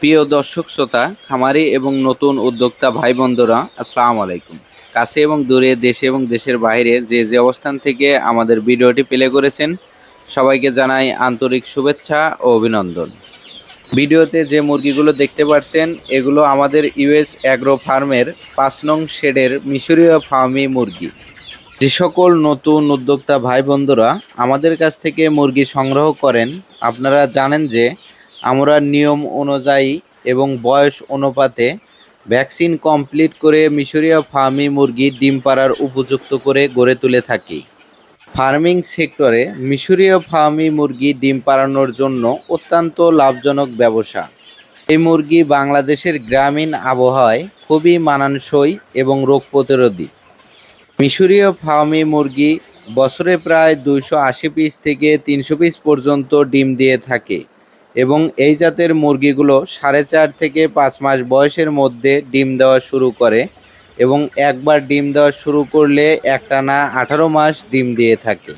প্রিয় দর্শক, শ্রোতা, খামারি এবং নতুন উদ্যোক্তা ভাই বন্ধুরা আসসালামু আলাইকুম। কাছে এবং দূরে, দেশে এবং দেশের বাইরে যে যে অবস্থান থেকে আমাদের ভিডিওটি প্লে করেছেন, সবাইকে জানাই আন্তরিক শুভেচ্ছা ও অভিনন্দন। ভিডিওতে যে মুরগিগুলো দেখতে পাচ্ছেন এগুলো আমাদের ইউএস অ্যাগ্রো ফার্মের পাঁচ নং শেডের মিশরীয় ফার্মি মুরগি। যে সকল নতুন উদ্যোক্তা ভাই বন্ধুরা আমাদের কাছ থেকে মুরগি সংগ্রহ করেন, আপনারা জানেন যে আমরা নিয়ম অনুযায়ী এবং বয়স অনুপাতে ভ্যাকসিন কমপ্লিট করে মিশরীয় ফার্মি মুরগি ডিম পাড়ার উপযুক্ত করে গড়ে তুলে থাকি। ফার্মিং সেক্টরে মিশরীয় ফার্মি মুরগি ডিম পাড়ানোর জন্য অত্যন্ত লাভজনক ব্যবসা। এই মুরগি বাংলাদেশের গ্রামীণ আবহাওয়ায় খুবই মানানসই এবং রোগ প্রতিরোধী। মিশরীয় ফার্মি মুরগি বছরে প্রায় দুইশো আশি পিস থেকে তিনশো পিস পর্যন্ত ডিম দিয়ে থাকে। এবং এই জাতের মুরগিগুলো সাড়ে চার থেকে পাঁচ মাস বয়সের মধ্যে ডিম দেওয়া শুরু করে এবং একবার ডিম দেওয়া শুরু করলে একটানা আঠারো মাস ডিম দিয়ে থাকে।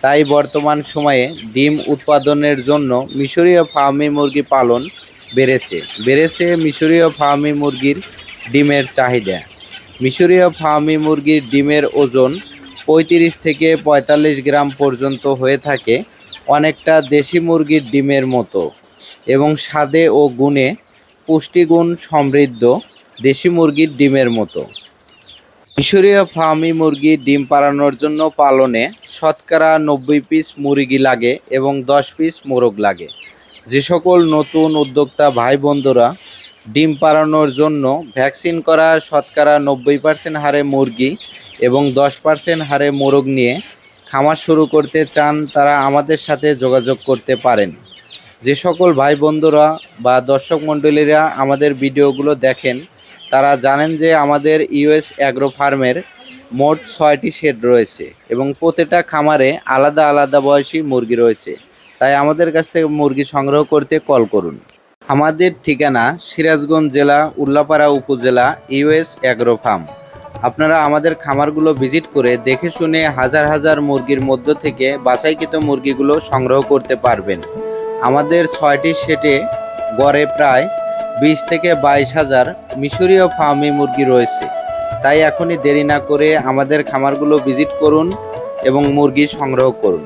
তাই বর্তমান সময়ে ডিম উৎপাদনের জন্য মিশরীয় ফার্মি মুরগি পালন বেড়েছে। বেড়েছে মিশরীয় ফার্মি মুরগির ডিমের চাহিদা। মিশরীয় ফার্মি মুরগির ডিমের ওজন পঁয়ত্রিশ থেকে পঁয়তাল্লিশ গ্রাম পর্যন্ত হয়ে থাকে অনেকটা দেশি মুরগির ডিমের মতো এবং স্বাদে ও গুণে পুষ্টিগুণ সমৃদ্ধ দেশি মুরগির ডিমের মতো। মিশরীয় ফার্মি মুরগি ডিম পাড়ানোর জন্য পালনে শতকরা নব্বই পিস মুরগি লাগে এবং দশ পিস মোরগ লাগে। যে সকল নতুন উদ্যোক্তা ভাই বন্ধুরা ডিম পাড়ানোর জন্য ভ্যাকসিন করা শতকরা নব্বই পার্সেন্ট হারে মুরগি এবং দশ পার্সেন্ট হারে মোরগ নিয়ে খামার শুরু করতে চান, তারা আমাদের সাথে যোগাযোগ করতে পারেন। যে সকল ভাই বন্ধুরা বা দর্শক মণ্ডলীরা আমাদের ভিডিওগুলো দেখেন, তারা জানেন যে আমাদের ইউএস অ্যাগ্রো ফার্মের মোট ছয়টি শেড রয়েছে এবং প্রতিটা খামারে আলাদা আলাদা বয়সী মুরগি রয়েছে। তাই আমাদের কাছ থেকে মুরগি সংগ্রহ করতে কল করুন। আমাদের ঠিকানা সিরাজগঞ্জ জেলা, উল্লাপাড়া উপজেলা, ইউএস অ্যাগ্রো ফার্ম। আপনারা আমাদের খামারগুলো ভিজিট করে দেখে শুনে হাজার হাজার মুরগির মধ্য থেকে বাছাইকৃত মুরগিগুলো সংগ্রহ করতে পারবেন। আমাদের ছয়টি সেটে গড়ে প্রায় বিশ থেকে বাইশ হাজার মিশরীয় ফার্মি মুরগি রয়েছে। তাই এখনই দেরি না করে আমাদের খামারগুলো ভিজিট করুন এবং মুরগি সংগ্রহ করুন।